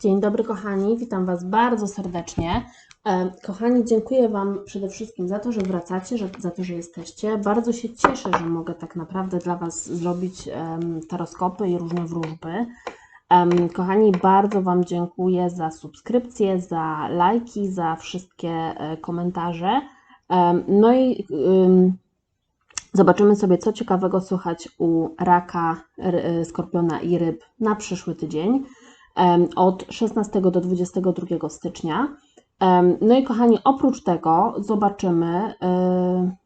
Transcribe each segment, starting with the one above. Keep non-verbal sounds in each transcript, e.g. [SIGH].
Dzień dobry, kochani. Witam Was bardzo serdecznie. E, Kochani, dziękuję Wam przede wszystkim za to, że wracacie, że, za to, że jesteście. Bardzo się cieszę, że mogę tak naprawdę dla Was zrobić em, taroskopy i różne wróżby. Em, Kochani, bardzo Wam dziękuję za subskrypcje, za lajki, za wszystkie e, komentarze. Em, No i ym, zobaczymy sobie, co ciekawego słychać u raka, ry- skorpiona i ryb na przyszły tydzień od 16 do 22 stycznia. No i kochani, oprócz tego zobaczymy, y,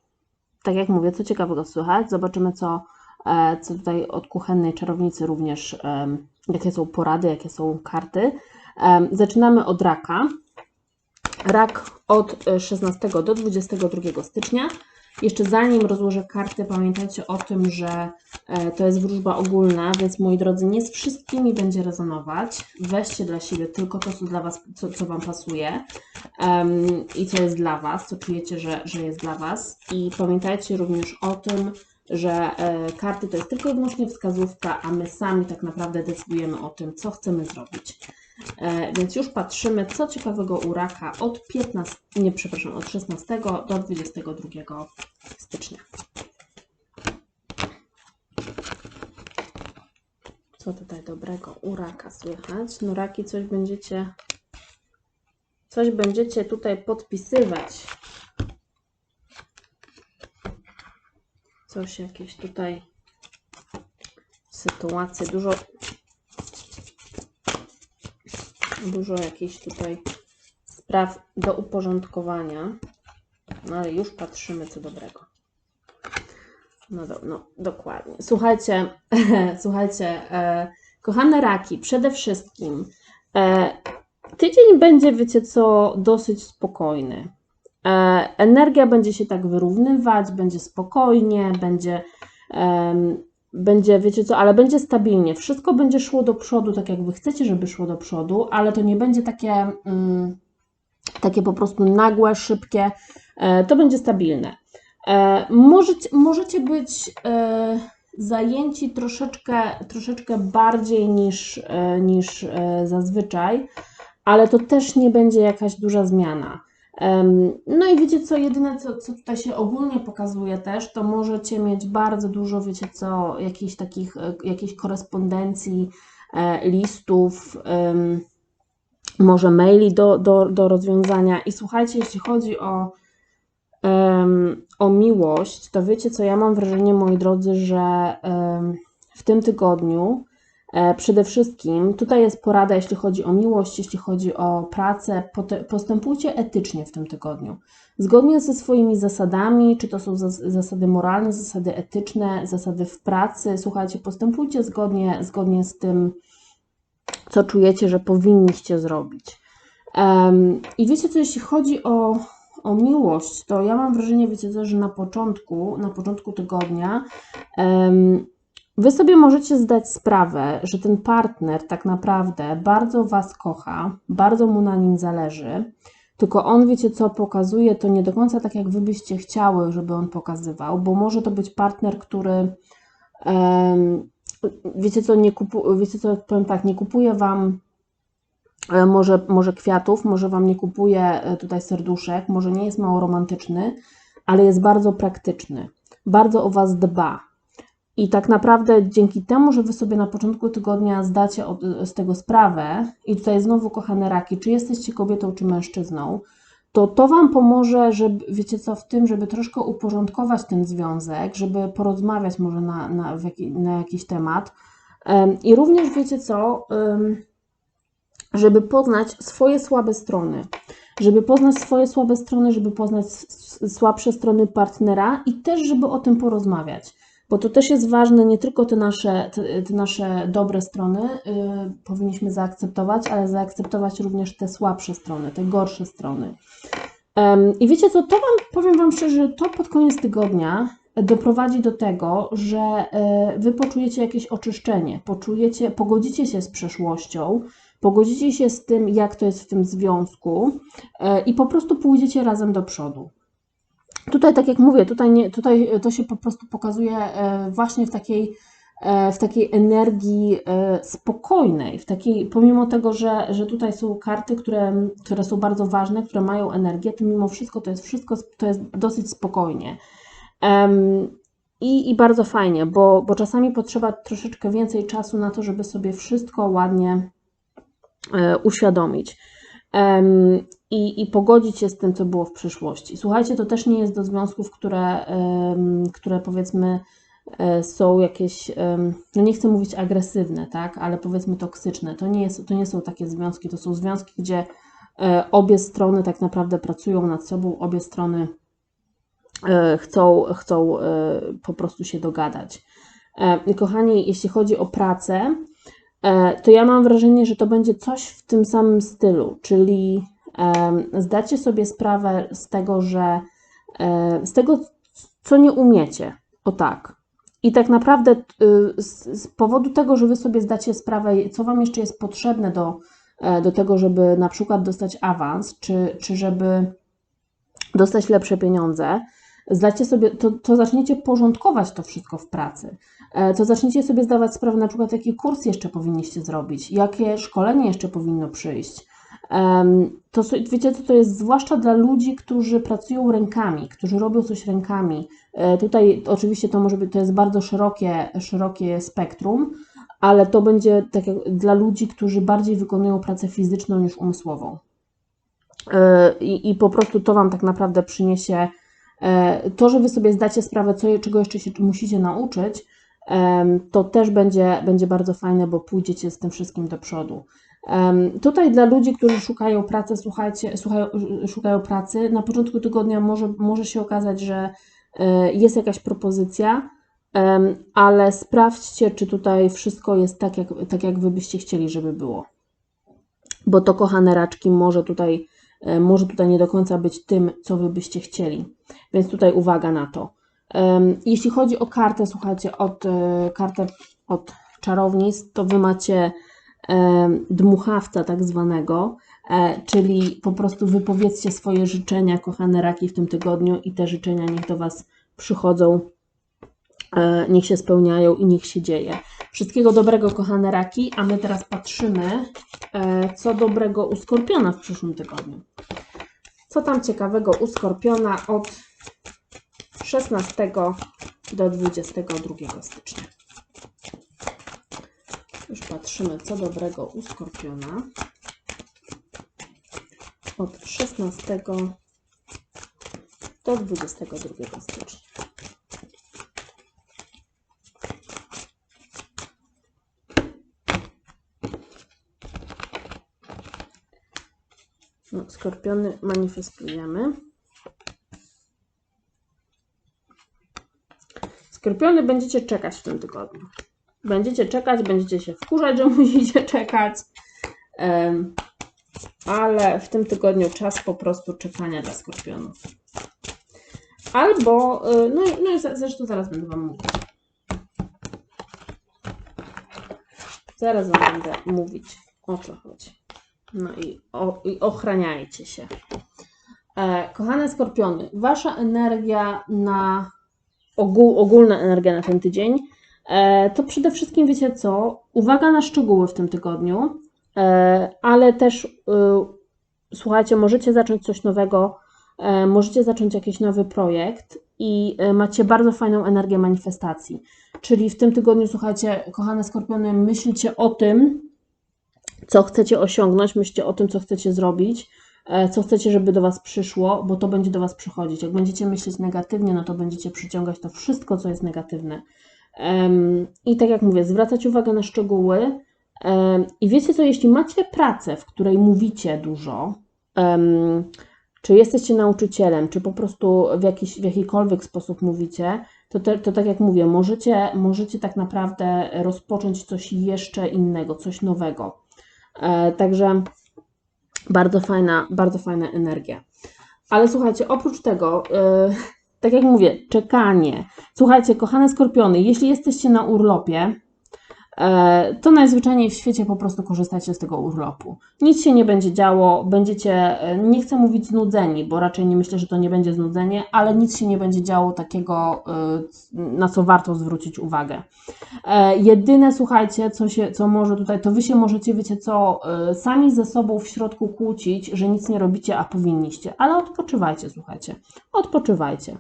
tak jak mówię, co ciekawego słychać. Zobaczymy, co, e, co tutaj od kuchennej czarownicy również, jakie są porady, jakie są karty. Zaczynamy od raka. Rak od e, 16 do 22 stycznia. Jeszcze zanim rozłożę karty, pamiętajcie o tym, że e, to jest wróżba ogólna, więc moi drodzy, nie z wszystkimi będzie rezonować. Weźcie dla siebie tylko to, co dla Was, co, co Wam pasuje em, i co jest dla Was, co czujecie, że, że jest dla Was. I pamiętajcie również o tym, że e, karty to jest tylko i wyłącznie wskazówka, a my sami tak naprawdę decydujemy o tym, co chcemy zrobić. E, Więc już patrzymy, co ciekawego u raka od 15, nie przepraszam, od 16 do 22 stycznia. Co tutaj dobrego u raka słychać? No raki coś będziecie, coś będziecie tutaj podpisywać. Coś jakieś tutaj sytuacje, dużo dużo jakichś tutaj spraw do uporządkowania. No ale już patrzymy, co dobrego. No, do, no dokładnie. Słuchajcie, [LAUGHS] słuchajcie, e, kochane raki, przede wszystkim e, tydzień będzie, wiecie co, dosyć spokojny. E, energia będzie się tak wyrównywać, będzie spokojnie, będzie em, będzie, wiecie co, ale będzie stabilnie. Wszystko będzie szło do przodu, tak jak wy chcecie, żeby szło do przodu, ale to nie będzie takie, mm, takie po prostu nagłe, szybkie. E, to będzie stabilne. E, możecie, możecie być e, zajęci troszeczkę, troszeczkę bardziej niż, e, niż e, zazwyczaj, ale to też nie będzie jakaś duża zmiana. No i wiecie co, jedyne co, co tutaj się ogólnie pokazuje też, to możecie mieć bardzo dużo, wiecie co, jakichś takich, e, jakiejś korespondencji, e, listów, może maili do, do, do rozwiązania. I słuchajcie, jeśli chodzi o, o miłość, to wiecie co, ja mam wrażenie, moi drodzy, że w tym tygodniu Przede wszystkim tutaj jest porada, jeśli chodzi o miłość, jeśli chodzi o pracę. Postępujcie etycznie w tym tygodniu. Zgodnie ze swoimi zasadami, czy to są zas- zasady moralne, zasady etyczne, zasady w pracy. Słuchajcie, postępujcie zgodnie, zgodnie z tym, co czujecie, że powinniście zrobić. I wiecie co, jeśli chodzi o, o miłość, to ja mam wrażenie, wiecie co, że na początku, na początku tygodnia Wy sobie możecie zdać sprawę, że ten partner tak naprawdę bardzo Was kocha, bardzo mu na nim zależy, tylko on, wiecie co, pokazuje to nie do końca tak, jak Wy byście chciały, żeby on pokazywał, bo może to być partner, który, wiecie co, nie kupu, wiecie co, powiem tak, nie kupuje Wam e, może, może kwiatów, może Wam nie kupuje e, tutaj serduszek, może nie jest mało romantyczny, ale jest bardzo praktyczny, bardzo o Was dba. I tak naprawdę dzięki temu, że Wy sobie na początku tygodnia zdacie od, z tego sprawę, i tutaj znowu kochane raki, czy jesteście kobietą, czy mężczyzną, to to Wam pomoże, żeby, wiecie co, w tym, żeby troszkę uporządkować ten związek, żeby porozmawiać może na, na, na jakiś temat. Em, I również wiecie co, żeby poznać swoje słabe strony. Żeby poznać swoje słabe strony, żeby poznać słabsze strony partnera i też, żeby o tym porozmawiać. Bo to też jest ważne, nie tylko te nasze, te, te nasze dobre strony y, powinniśmy zaakceptować, ale zaakceptować również te słabsze strony, te gorsze strony. Em, I wiecie co, to wam, powiem Wam szczerze, to pod koniec tygodnia doprowadzi do tego, że e, Wy poczujecie jakieś oczyszczenie, poczujecie, pogodzicie się z przeszłością, pogodzicie się z tym, jak to jest w tym związku e, i po prostu pójdziecie razem do przodu. Tutaj, tak jak mówię, tutaj, nie, tutaj to się po prostu pokazuje e, właśnie w takiej e, w takiej energii e, spokojnej, w takiej, pomimo tego, że, że tutaj są karty, które, które są bardzo ważne, które mają energię, to mimo wszystko to jest wszystko, to jest dosyć spokojnie. I, I bardzo fajnie, bo, bo czasami potrzeba troszeczkę więcej czasu na to, żeby sobie wszystko ładnie e, uświadomić i, i pogodzić się z tym, co było w przyszłości. Słuchajcie, to też nie jest do związków, które, które powiedzmy e, są jakieś, no nie chcę mówić agresywne, tak, ale powiedzmy toksyczne. To nie, jest, to nie są takie związki, to są związki, gdzie e, obie strony tak naprawdę pracują nad sobą, obie strony e, chcą, chcą po prostu się dogadać. Kochani, jeśli chodzi o pracę, to ja mam wrażenie, że to będzie coś w tym samym stylu, czyli zdacie sobie sprawę z tego, że e, z tego, co nie umiecie, o tak. I tak naprawdę y, z, powodu tego, że wy sobie zdacie sprawę, co wam jeszcze jest potrzebne do, e, do tego, żeby na przykład dostać awans, czy, czy żeby dostać lepsze pieniądze, zdacie sobie, to, to zaczniecie porządkować to wszystko w pracy. E, To zaczniecie sobie zdawać sprawę, na przykład, jaki kurs jeszcze powinniście zrobić, jakie szkolenie jeszcze powinno przyjść. To wiecie, co to jest zwłaszcza dla ludzi, którzy pracują rękami, którzy robią coś rękami. E, Tutaj oczywiście to może być, to jest bardzo szerokie, szerokie spektrum, ale to będzie tak dla ludzi, którzy bardziej wykonują pracę fizyczną niż umysłową. E, I, I po prostu to Wam tak naprawdę przyniesie e, to, że Wy sobie zdacie sprawę, co, czego jeszcze się musicie nauczyć, to też będzie, będzie bardzo fajne, bo pójdziecie z tym wszystkim do przodu. Tutaj dla ludzi, którzy szukają pracy, słuchajcie, słuchają, szukają pracy, na początku tygodnia może, może się okazać, że e, jest jakaś propozycja, ale sprawdźcie, czy tutaj wszystko jest tak, jak, tak, jak Wy byście chcieli, żeby było. Bo to, kochane raczki, może tutaj, e, może tutaj nie do końca być tym, co Wy byście chcieli. Więc tutaj uwaga na to. Jeśli chodzi o kartę, słuchajcie, od e, kartę od czarownic, to Wy macie dmuchawca tak zwanego, e, czyli po prostu wypowiedzcie swoje życzenia, kochane raki, w tym tygodniu i te życzenia niech do Was przychodzą, e, niech się spełniają i niech się dzieje. Wszystkiego dobrego, kochane raki, a my teraz patrzymy, e, co dobrego u Skorpiona w przyszłym tygodniu. Co tam ciekawego u Skorpiona od 16 do 22 stycznia. Już patrzymy, co dobrego u Skorpiona. Od 16 do 22 stycznia. No, skorpiony manifestujemy. Skorpiony będziecie czekać w tym tygodniu. Będziecie czekać, będziecie się wkurzać, [LAUGHS] że musicie czekać. Ale w tym tygodniu czas po prostu czekania dla skorpionów. Albo, no, no i za- zresztą zaraz będę Wam mówić. Zaraz Wam będę mówić, o co chodzi. No i, o, i ochraniajcie się. E, kochane skorpiony, Wasza energia na ogół, ogólna energia na ten tydzień, to przede wszystkim wiecie co? Uwaga na szczegóły w tym tygodniu, e, ale też y, słuchajcie, możecie zacząć coś nowego, e, możecie zacząć jakiś nowy projekt i e, macie bardzo fajną energię manifestacji. Czyli w tym tygodniu, słuchajcie, kochane skorpiony, myślcie o tym, co chcecie osiągnąć, myślcie o tym, co chcecie zrobić, e, co chcecie, żeby do Was przyszło, bo to będzie do Was przychodzić. Jak będziecie myśleć negatywnie, no to będziecie przyciągać to wszystko, co jest negatywne. I tak jak mówię, zwracać uwagę na szczegóły. I wiecie co, jeśli macie pracę, w której mówicie dużo, czy jesteście nauczycielem, czy po prostu w, jakiś, w jakikolwiek sposób mówicie, to, te, to tak jak mówię, możecie, możecie tak naprawdę rozpocząć coś jeszcze innego, coś nowego. E, Także bardzo fajna, bardzo fajna energia. Ale słuchajcie, oprócz tego, e, tak jak mówię, czekanie. Słuchajcie, kochane skorpiony, jeśli jesteście na urlopie, e, to najzwyczajniej w świecie po prostu korzystacie z tego urlopu. Nic się nie będzie działo, będziecie, e, nie chcę mówić znudzeni, bo raczej nie myślę, że to nie będzie znudzenie, ale nic się nie będzie działo takiego, e, na co warto zwrócić uwagę. Jedyne, słuchajcie, co, się, co może tutaj, to wy się możecie, wiecie co, sami ze sobą w środku kłócić, że nic nie robicie, a powinniście, ale odpoczywajcie, słuchajcie, odpoczywajcie.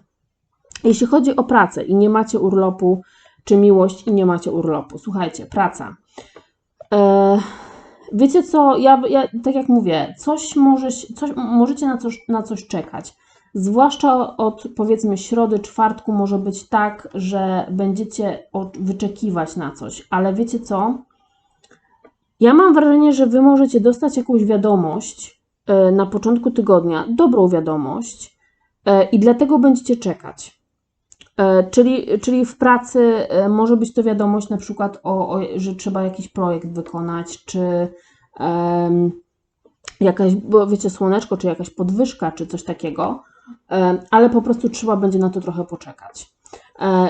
Jeśli chodzi o pracę i nie macie urlopu, czy miłość i nie macie urlopu, słuchajcie, praca. E, wiecie co, ja, ja tak jak mówię, coś, coś możecie na coś, na coś czekać. Zwłaszcza od powiedzmy środy, czwartku może być tak, że będziecie wyczekiwać na coś, ale wiecie co? Ja mam wrażenie, że wy możecie dostać jakąś wiadomość e, na początku tygodnia, dobrą wiadomość, e, i dlatego będziecie czekać. E, Czyli, czyli w pracy e, może być to wiadomość na przykład, o, o, że trzeba jakiś projekt wykonać, czy em, jakaś, bo wiecie, słoneczko, czy jakaś podwyżka, czy coś takiego, e, ale po prostu trzeba będzie na to trochę poczekać.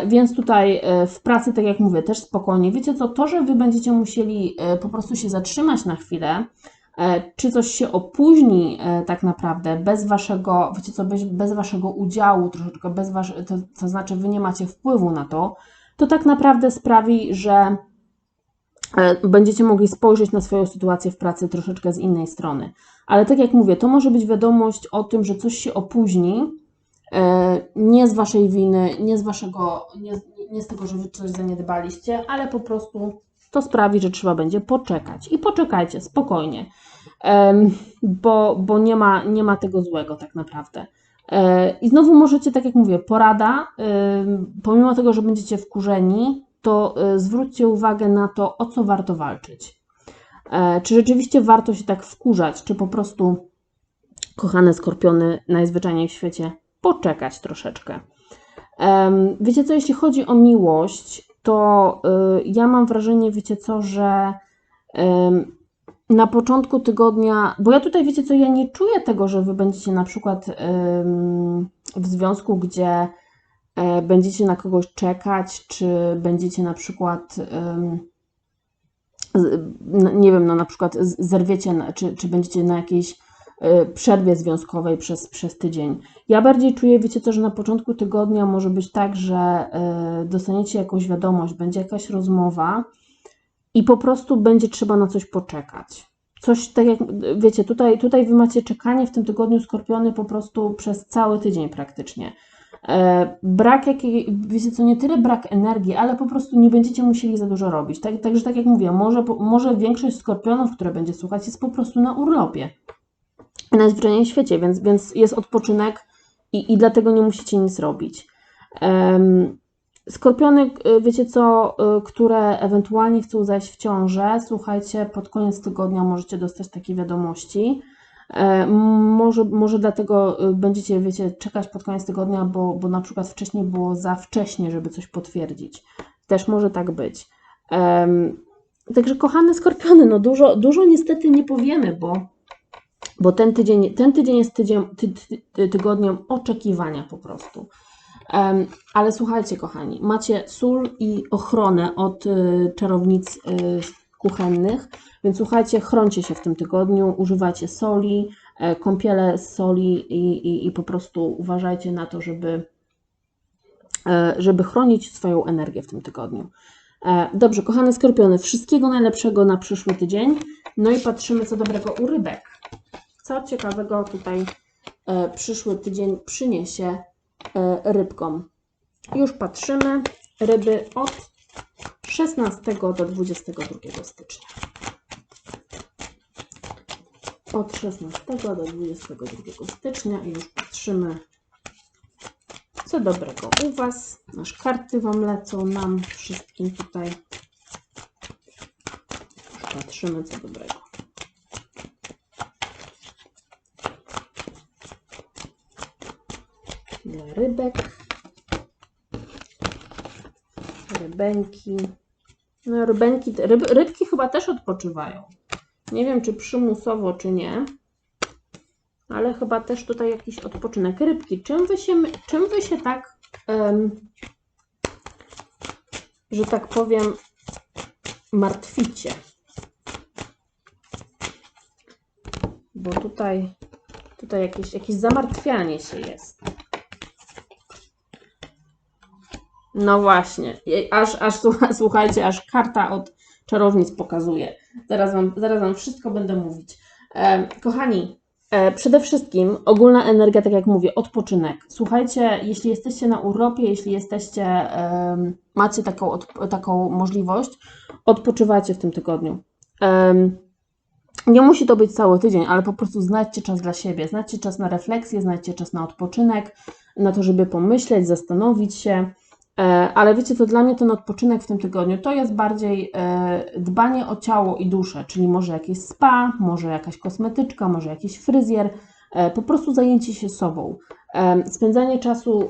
Więc tutaj w pracy, tak jak mówię, też spokojnie. Wiecie co, to, że wy będziecie musieli po prostu się zatrzymać na chwilę, czy coś się opóźni e, tak naprawdę bez waszego, wiecie co, bez, waszego udziału, troszeczkę bez wasz, to, to znaczy wy nie macie wpływu na to, to tak naprawdę sprawi, że e, będziecie mogli spojrzeć na swoją sytuację w pracy troszeczkę z innej strony. Ale tak jak mówię, to może być wiadomość o tym, że coś się opóźni, e, nie z waszej winy, nie z waszego, nie, nie z tego, że wy coś zaniedbaliście, ale po prostu to sprawi, że trzeba będzie poczekać. I poczekajcie spokojnie, bo, bo nie, ma, nie ma tego złego tak naprawdę. E, I znowu możecie, tak jak mówię, porada, pomimo tego, że będziecie wkurzeni, to y, zwróćcie uwagę na to, o co warto walczyć. E, Czy rzeczywiście warto się tak wkurzać, czy po prostu, kochane skorpiony, najzwyczajniej w świecie, poczekać troszeczkę. Wiecie co, jeśli chodzi o miłość, to y, ja mam wrażenie, wiecie co, że na początku tygodnia, bo ja tutaj, wiecie co, ja nie czuję tego, że wy będziecie na przykład w związku, gdzie e, będziecie na kogoś czekać, czy będziecie na przykład, nie wiem, no na przykład zerwiecie, czy, czy będziecie na jakiejś przerwie związkowej przez, przez tydzień. Ja bardziej czuję, wiecie co, że na początku tygodnia może być tak, że e, dostaniecie jakąś wiadomość, będzie jakaś rozmowa i po prostu będzie trzeba na coś poczekać. Coś tak jak, wiecie, tutaj, tutaj wy macie czekanie w tym tygodniu skorpiony po prostu przez cały tydzień praktycznie. E, brak jakiej, wiecie co, nie tyle brak energii, ale po prostu nie będziecie musieli za dużo robić. Tak, także tak jak mówię, może, może większość skorpionów, które będzie słuchać, jest po prostu na urlopie. Najzwyczajniej w świecie, więc, więc jest odpoczynek i, i dlatego nie musicie nic robić. Em, Skorpiony, y, wiecie co, y, które ewentualnie chcą zajść w ciążę, słuchajcie, pod koniec tygodnia możecie dostać takie wiadomości. E, Może, może dlatego y, będziecie, wiecie, czekać pod koniec tygodnia, bo, bo na przykład wcześniej było za wcześnie, żeby coś potwierdzić. Też może tak być. Em, Także kochane skorpiony, no dużo, dużo niestety nie powiemy, bo, bo ten tydzień, ten tydzień jest tydzień, ty, ty, tygodniem oczekiwania po prostu. Em, ale słuchajcie, kochani, macie sól i ochronę od y, czarownic y, kuchennych, więc słuchajcie, chroncie się w tym tygodniu, używajcie soli, e, kąpiele z soli i, i, i po prostu uważajcie na to, żeby, e, żeby chronić swoją energię w tym tygodniu. E, Dobrze, kochane skorpiony, wszystkiego najlepszego na przyszły tydzień. No i patrzymy, co dobrego u rybek. Co ciekawego tutaj e, przyszły tydzień przyniesie e, rybkom. Już patrzymy. Ryby od 16 do 22 stycznia. Od 16 do 22 stycznia i już patrzymy, co dobrego u Was. Nasz karty Wam lecą, nam wszystkim tutaj. Już patrzymy, co dobrego. Dla rybek. Rybenki. No, rybenki, ryb, rybki chyba też odpoczywają. Nie wiem, czy przymusowo, czy nie. Ale chyba też tutaj jakiś odpoczynek. Rybki, czym wy się, czym wy się tak, em, że tak powiem, martwicie. Bo tutaj, tutaj jakieś, jakieś zamartwianie się jest. No właśnie, aż, aż słucha- [LAUGHS] słuchajcie, aż karta od czarownic pokazuje. Zaraz wam, zaraz wam wszystko będę mówić. E, kochani, e, przede wszystkim ogólna energia, tak jak mówię, odpoczynek. Słuchajcie, jeśli jesteście na urlopie, jeśli jesteście, em, macie taką, od, taką możliwość, odpoczywajcie w tym tygodniu. Em, nie musi to być cały tydzień, ale po prostu znajdźcie czas dla siebie, znajdźcie czas na refleksję, znajdźcie czas na odpoczynek, na to, żeby pomyśleć, zastanowić się. E, Ale wiecie, to dla mnie ten odpoczynek w tym tygodniu to jest bardziej e, dbanie o ciało i duszę, czyli może jakieś spa, może jakaś kosmetyczka, może jakiś fryzjer, e, po prostu zajęcie się sobą. Spędzanie czasu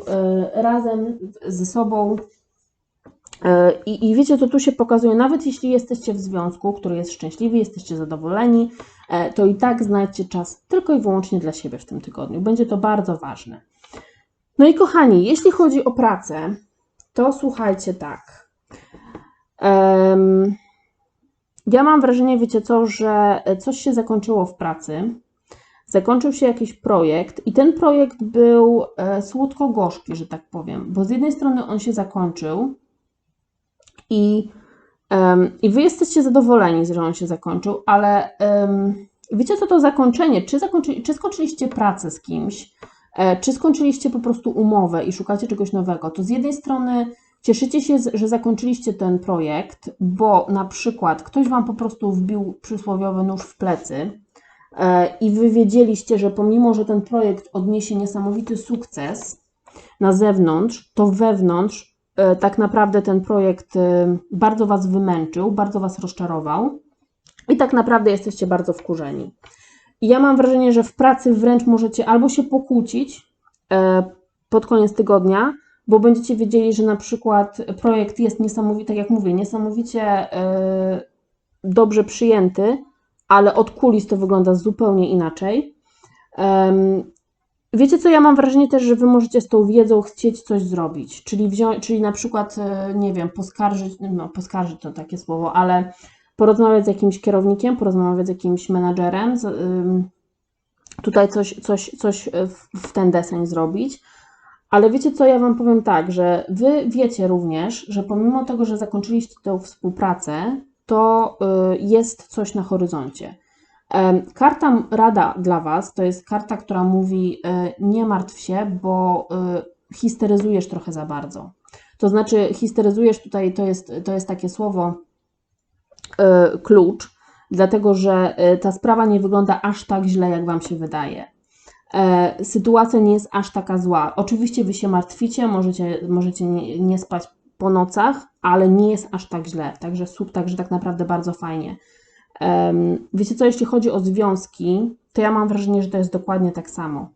razem ze sobą. I, I wiecie, to tu się pokazuje, nawet jeśli jesteście w związku, który jest szczęśliwy, jesteście zadowoleni, to i tak znajdźcie czas tylko i wyłącznie dla siebie w tym tygodniu. Będzie to bardzo ważne. No i kochani, jeśli chodzi o pracę, to słuchajcie tak. Em, ja mam wrażenie, wiecie co, że coś się zakończyło w pracy. Zakończył się jakiś projekt i ten projekt był e, słodko-gorzki, że tak powiem, bo z jednej strony on się zakończył i, em, i wy jesteście zadowoleni, że on się zakończył, ale em, wiecie co to zakończenie? Czy, zakończy, czy skończyliście pracę z kimś? E, Czy skończyliście po prostu umowę i szukacie czegoś nowego? To z jednej strony cieszycie się, że zakończyliście ten projekt, bo na przykład ktoś Wam po prostu wbił przysłowiowy nóż w plecy e, i Wy wiedzieliście, że pomimo, że ten projekt odniesie niesamowity sukces na zewnątrz, to wewnątrz e, tak naprawdę ten projekt bardzo Was wymęczył, bardzo Was rozczarował i tak naprawdę jesteście bardzo wkurzeni. I ja mam wrażenie, że w pracy wręcz możecie albo się pokłócić e, pod koniec tygodnia, bo będziecie wiedzieli, że na przykład projekt jest niesamowity, tak jak mówię, niesamowicie e, dobrze przyjęty, ale od kulis to wygląda zupełnie inaczej. Wiecie co, ja mam wrażenie też, że wy możecie z tą wiedzą chcieć coś zrobić, czyli, czyli na przykład, e, nie wiem, poskarżyć, no poskarżyć to takie słowo, ale porozmawiać z jakimś kierownikiem, porozmawiać z jakimś menadżerem, z, tutaj coś, coś, coś w, ten deseń zrobić. Ale wiecie co, ja Wam powiem tak, że Wy wiecie również, że pomimo tego, że zakończyliście tę współpracę, to y, jest coś na horyzoncie. Karta rada dla Was to jest karta, która mówi: y, Nie martw się, bo y, histeryzujesz trochę za bardzo. To znaczy, histeryzujesz tutaj, to jest, to jest takie słowo, klucz, dlatego że y, ta sprawa nie wygląda aż tak źle, jak Wam się wydaje. E, Sytuacja nie jest aż taka zła. Oczywiście Wy się martwicie, możecie, możecie nie, spać po nocach, ale nie jest aż tak źle. Także, sub, także tak naprawdę bardzo fajnie. Wiecie co, jeśli chodzi o związki, to ja mam wrażenie, że to jest dokładnie tak samo.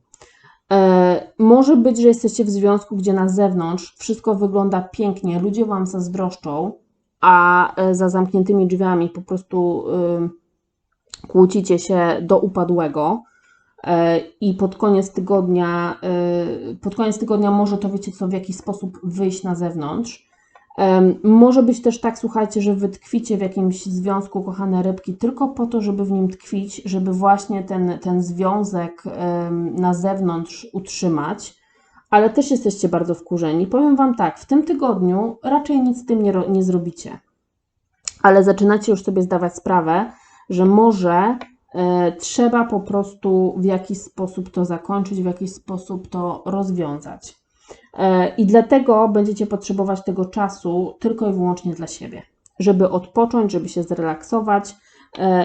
E, Może być, że jesteście w związku, gdzie na zewnątrz wszystko wygląda pięknie, ludzie Wam zazdroszczą, a e, za zamkniętymi drzwiami po prostu ym, kłócicie się do upadłego e, i pod koniec tygodnia, e, pod koniec tygodnia może to wiecie co, w jakiś sposób wyjść na zewnątrz. Może być też tak, słuchajcie, że wy tkwicie w jakimś związku, kochane rybki, tylko po to, żeby w nim tkwić, żeby właśnie ten, ten związek na zewnątrz utrzymać, ale też jesteście bardzo wkurzeni. Powiem Wam tak, w tym tygodniu raczej nic z tym nie, nie zrobicie, ale zaczynacie już sobie zdawać sprawę, że może e, trzeba po prostu w jakiś sposób to zakończyć, w jakiś sposób to rozwiązać. E, I dlatego będziecie potrzebować tego czasu tylko i wyłącznie dla siebie, żeby odpocząć, żeby się zrelaksować,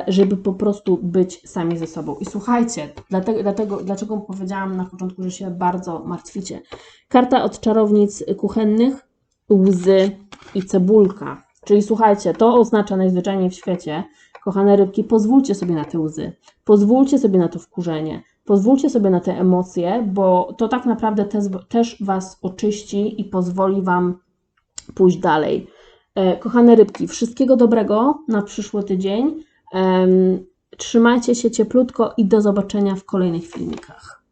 żeby po prostu być sami ze sobą. I słuchajcie, dlatego, dlatego, dlaczego powiedziałam na początku, że się bardzo martwicie. Karta od czarownic kuchennych, łzy i cebulka. Czyli słuchajcie, to oznacza najzwyczajniej w świecie, kochane rybki, pozwólcie sobie na te łzy, pozwólcie sobie na to wkurzenie, pozwólcie sobie na te emocje, bo to tak naprawdę też, też Was oczyści i pozwoli Wam pójść dalej. E, Kochane rybki, wszystkiego dobrego na przyszły tydzień. Trzymajcie się cieplutko i do zobaczenia w kolejnych filmikach.